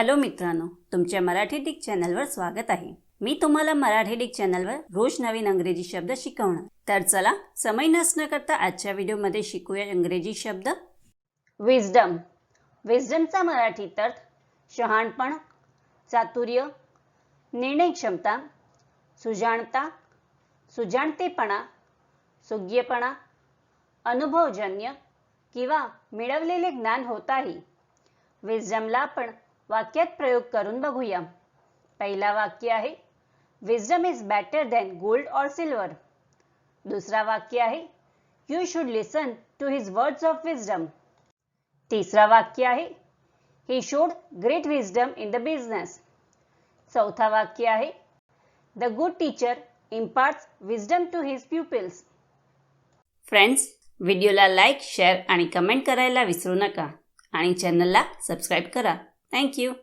Hello मित्रांनो तुमच्या Marathi Dick चॅनलवर स्वागत आहे. मी तुम्हाला मराठी डिक चॅनलवर रोज नवीन अंग्रेजी शब्द शिकवणार. तर चला समय नसणं करता आजच्या व्हिडिओमध्ये शिकूया इंग्रजी शब्द. विजडम विजडमचा मराठीत अर्थ शहाणपण चातुर्य निर्णय क्षमता सुजाणता सुजाणतेपणा सुज्ञपणा अनुभवजन्य किंवा मिळवलेले ज्ञान होताही. विजडमला आपण वाक्यात प्रयोग करून बघूया. पहिला वाक्य आहे wisdom is better than gold or silver दुसरा वाक्य आहे you should listen to his words of wisdom तिसरा वाक्य आहे he showed great wisdom in the business चौथा वाक्य आहे the good teacher imparts wisdom to his pupils friends व्हिडिओला लाईक शेअर आणि कमेंट करायला विसरू नका. आणि चॅनलला सबस्क्राईब करा. Thank you.